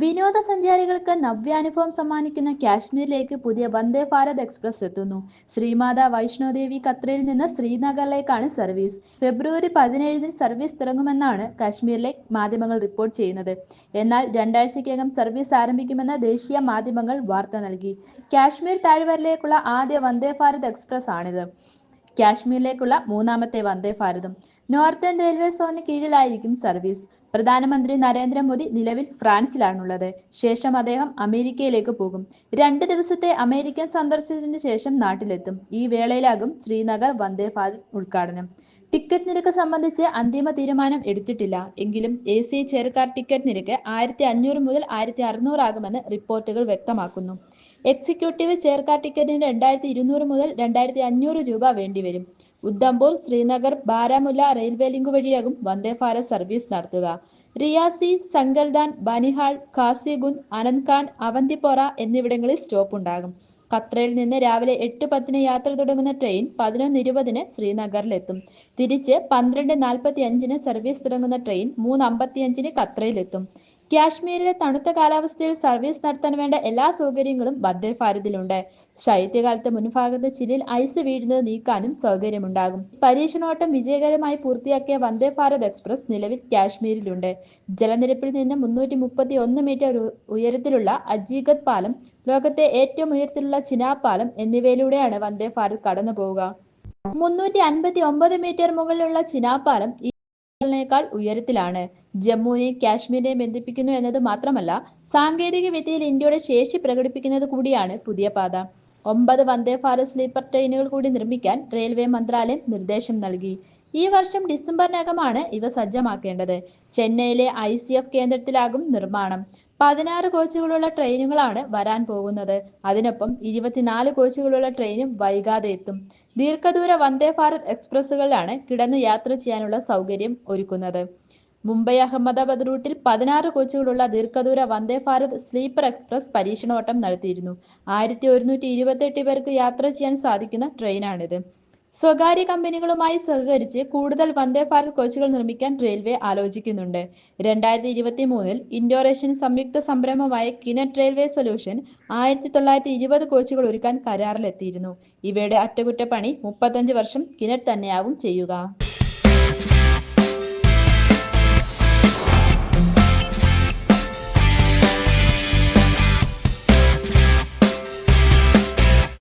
വിനോദസഞ്ചാരികൾക്ക് നവ്യാനുഭവം സമ്മാനിക്കുന്ന കാശ്മീരിലേക്ക് പുതിയ വന്ദേ ഭാരത് എക്സ്പ്രസ് എത്തുന്നു. ശ്രീമാത വൈഷ്ണോദേവി കത്രയിൽ നിന്ന് ശ്രീനഗറിലേക്കാണ് സർവീസ്. ഫെബ്രുവരി പതിനേഴിന് സർവീസ് തുടങ്ങുമെന്നാണ് കാശ്മീരിലെ മാധ്യമങ്ങൾ റിപ്പോർട്ട് ചെയ്യുന്നത്. എന്നാൽ രണ്ടാഴ്ചയ്ക്കകം സർവീസ് ആരംഭിക്കുമെന്ന് ദേശീയ മാധ്യമങ്ങൾ വാർത്ത നൽകി. കാശ്മീർ താഴ്വരയിലേക്കുള്ള ആദ്യ വന്ദേ ഭാരത് എക്സ്പ്രസ് ആണിത്. കാശ്മീരിലേക്കുള്ള മൂന്നാമത്തെ വന്ദേ ഭാരതം. നോർത്തേൺ റെയിൽവേ സോണിന് കീഴിലായിരിക്കും സർവീസ്. പ്രധാനമന്ത്രി നരേന്ദ്രമോദി നിലവിൽ ഫ്രാൻസിലാണുള്ളത്. ശേഷം അദ്ദേഹം അമേരിക്കയിലേക്ക് പോകും. രണ്ട് ദിവസത്തെ അമേരിക്കൻ സന്ദർശനത്തിന് ശേഷം നാട്ടിലെത്തും. ഈ വേളയിലാകും ശ്രീനഗർ വന്ദേ ഭാരത് ഉദ്ഘാടനം. ടിക്കറ്റ് നിരക്ക് സംബന്ധിച്ച് അന്തിമ തീരുമാനം എടുത്തിട്ടില്ല. എങ്കിലും എ സി ചെയർക്കാർ ടിക്കറ്റ് നിരക്ക് ആയിരത്തി അഞ്ഞൂറ് മുതൽ ആയിരത്തി അറുന്നൂറാകുമെന്ന് റിപ്പോർട്ടുകൾ വ്യക്തമാക്കുന്നു. എക്സിക്യൂട്ടീവ് ചെയർകാർ ടിക്കറ്റിന് രണ്ടായിരത്തി ഇരുന്നൂറ് മുതൽ രണ്ടായിരത്തി അഞ്ഞൂറ് രൂപ വേണ്ടിവരും. ഉദ്ധംപൂർ ശ്രീനഗർ ബാരാമുല്ല റെയിൽവേ ലിങ്ക് വഴിയാകും വന്ദേ ഭാരത് സർവീസ് നടത്തുക. റിയാസി സങ്കൽദാൻ ബനിഹാൾ കാസിഗുൻ അനന്ത്ഖാൻ അവന്തിപ്പോറ എന്നിവിടങ്ങളിൽ സ്റ്റോപ്പ് ഉണ്ടാകും ഖത്രയിൽ നിന്ന് രാവിലെ എട്ട് പത്തിന് യാത്ര തുടങ്ങുന്ന ട്രെയിൻ പതിനൊന്ന് ഇരുപതിന് ശ്രീനഗറിലെത്തും. തിരിച്ച് പന്ത്രണ്ട് നാൽപ്പത്തി അഞ്ചിന് സർവീസ് തുടങ്ങുന്ന ട്രെയിൻ മൂന്ന് അമ്പത്തിയഞ്ചിന് ഖത്രയിലെത്തും. കാശ്മീരിലെ തണുത്ത കാലാവസ്ഥയിൽ സർവീസ് നടത്താൻ വേണ്ട എല്ലാ സൗകര്യങ്ങളും വന്ദേ ഭാരതിലുണ്ട്. ശൈത്യകാലത്ത് മുൻഭാഗത്ത് ചില്ലിൽ ഐസ് വീഴുന്നത് നീക്കാനും സൗകര്യമുണ്ടാകും. പരീക്ഷണോട്ടം വിജയകരമായി പൂർത്തിയാക്കിയ വന്ദേ ഭാരത് എക്സ്പ്രസ് നിലവിൽ കാശ്മീരിലുണ്ട്. ജലനിരപ്പിൽ നിന്ന് മുന്നൂറ്റി മുപ്പത്തി ഒന്ന് മീറ്റർ ഉയരത്തിലുള്ള അജീഗത് പാലം ലോകത്തെ ഏറ്റവും ഉയരത്തിലുള്ള ചിനാബ് പാലം എന്നിവയിലൂടെയാണ് വന്ദേ ഭാരത് കടന്നു പോവുക മുന്നൂറ്റി അൻപത്തി ഒമ്പത് മീറ്റർ മുകളിലുള്ള ചിനാബ് പാലം േക്കാൾ ഉയരത്തിലാണ്. ജമ്മുവിനെയും കാശ്മീരിനെയും ബന്ധിപ്പിക്കുന്നു എന്നത് മാത്രമല്ല സാങ്കേതിക വിദ്യയിൽ ഇന്ത്യയുടെ ശേഷി പ്രകടിപ്പിക്കുന്നത് കൂടിയാണ് പുതിയ പാത. ഒമ്പത് വന്ദേ ഭാരത് സ്ലീപ്പർ ട്രെയിനുകൾ കൂടി നിർമ്മിക്കാൻ റെയിൽവേ മന്ത്രാലയം നിർദ്ദേശം നൽകി. ഈ വർഷം ഡിസംബറിനകമാണ് ഇവ സജ്ജമാക്കേണ്ടത്. ചെന്നൈയിലെ ഐ കേന്ദ്രത്തിലാകും നിർമ്മാണം. പതിനാറ് കോച്ചുകളുള്ള ട്രെയിനുകളാണ് വരാൻ പോകുന്നത്. അതിനൊപ്പം ഇരുപത്തിനാല് കോച്ചുകളുള്ള ട്രെയിനും വൈകാതെ എത്തും. ദീർഘദൂര വന്ദേ ഭാരത് എക്സ്പ്രസ്സുകളിലാണ് കിടന്ന് യാത്ര ചെയ്യാനുള്ള സൗകര്യം ഒരുക്കുന്നത്. മുംബൈ അഹമ്മദാബാദ് റൂട്ടിൽ പതിനാറ് കോച്ചുകളുള്ള ദീർഘദൂര വന്ദേ ഭാരത് സ്ലീപ്പർ എക്സ്പ്രസ് പരീക്ഷണോട്ടം നടത്തിയിരുന്നു. ആയിരത്തി ഒരുന്നൂറ്റി ഇരുപത്തെട്ട് പേർക്ക് യാത്ര ചെയ്യാൻ സാധിക്കുന്ന ട്രെയിനാണിത്. സ്വകാര്യ കമ്പനികളുമായി സഹകരിച്ച് കൂടുതൽ വന്ദേ ഭാരത് കോച്ചുകൾ നിർമ്മിക്കാൻ റെയിൽവേ ആലോചിക്കുന്നുണ്ട്. രണ്ടായിരത്തി ഇരുപത്തി മൂന്നിൽ ഇൻഡോറേഷ്യൻ സംയുക്ത സംരംഭമായ കിനറ്റ് റെയിൽവേ സൊല്യൂഷൻ ആയിരത്തി തൊള്ളായിരത്തി ഇരുപത് കോച്ചുകൾ ഒരുക്കാൻ കരാറിലെത്തിയിരുന്നു. ഇവയുടെ അറ്റകുറ്റപ്പണി മുപ്പത്തഞ്ച് വർഷം കിനറ്റ് തന്നെയാവും ചെയ്യുക.